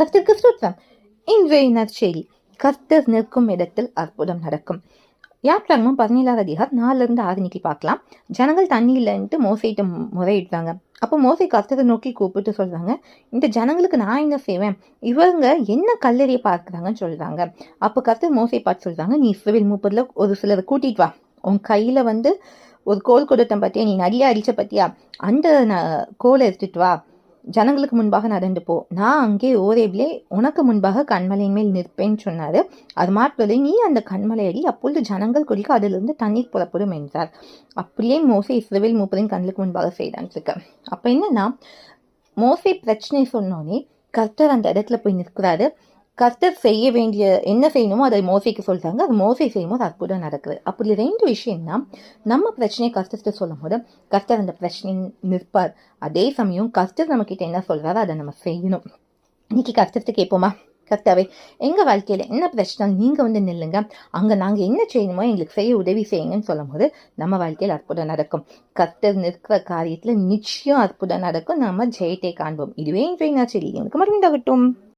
கர்த்தருக்கு ஸ்தோத்திரம் இன்றைய செய்தி. கர்த்தர் நிற்கும் இடத்தில் அற்புதம் நடக்கும். யாத்ராகமம் பதினேழாவது அதிகார் நாலுல ஆறு நிக்கி பார்க்கலாம். ஜனங்கள் தண்ணி இல்லைன்ட்டு மோசையிட்ட முறையிட்டாங்க அப்போ மோசை கர்த்தரை நோக்கி கூப்பிட்டு சொல்கிறாங்க இந்த ஜனங்களுக்கு நான் என்ன செய்வேன்? இவங்க என்ன கல்லறையை பார்க்குறாங்கன்னு சொல்கிறாங்க அப்போ கர்த்தர் மோசை பார்த்து சொல்கிறாங்க நீ இஸ்ரேல் மூப்பதில் ஒரு சிலரை கூட்டிகிட்டு வா. உன் கையில் வந்து ஒரு கோல் கொடுத்தேன் பார்த்தியா நீ நிறைய அடித்த பற்றியா அந்த ந- கோலை எடுத்துட்டு வா. ஜனங்களுக்கு முன்பாக நடந்து போ. நான் அங்கே ஓரேபிலே உனக்கு முன்பாக கண்மலையின் மேல் நிற்பேன்னு சொன்னார். அது மாத்திரமே நீ அந்த கண்மலை அடி அப்பொழுது ஜனங்கள் குடிக்க அதிலிருந்து தண்ணீர் புறப்படும் என்றார். அப்படியே மோசை இஸ்ரவேல் மூப்பரின் கண்ணுக்கு முன்பாக செய்தான் இருக்க. அப்போ என்னன்னா மோசை பிரச்சனை சொன்னோனே கர்த்தர் அந்த இடத்துல போய் நிற்கிறாரு. கர்த்தர் செய்ய வேண்டிய என்ன செய்யணுமோ அதை மோசைக்கு சொல்கிறாங்க அது மோசை செய்யும்போது அற்புதம் நடக்குது. அப்படி ரெண்டு விஷயம்னா நம்ம பிரச்சனையை கர்த்தர்கிட்ட சொல்லும் போது கர்த்தர் அந்த பிரச்சனையை நிற்பார். அதே சமயம் கர்த்தர் நம்ம கிட்ட என்ன சொல்கிறாரோ அதை நம்ம செய்யணும். இன்னைக்கு கர்த்தர்கிட்ட கேட்போமா? கர்த்தாவே எங்கள் வாழ்க்கையில் என்ன பிரச்சனை? நீங்கள் வந்து நில்லுங்க. அங்கே நாங்கள் என்ன செய்யணுமோ எங்களுக்கு செய்ய உதவி செய்யுங்கன்னு சொல்லும் போது நம்ம வாழ்க்கையில் அற்புதம் நடக்கும். கர்த்தர் நிற்கிற காரியத்தில் நிச்சயம் அற்புதம் நடக்கும். நம்ம ஜெயத்தை காண்போம். இதுவே இன்றைய நான் சொல்லி உங்களுக்கு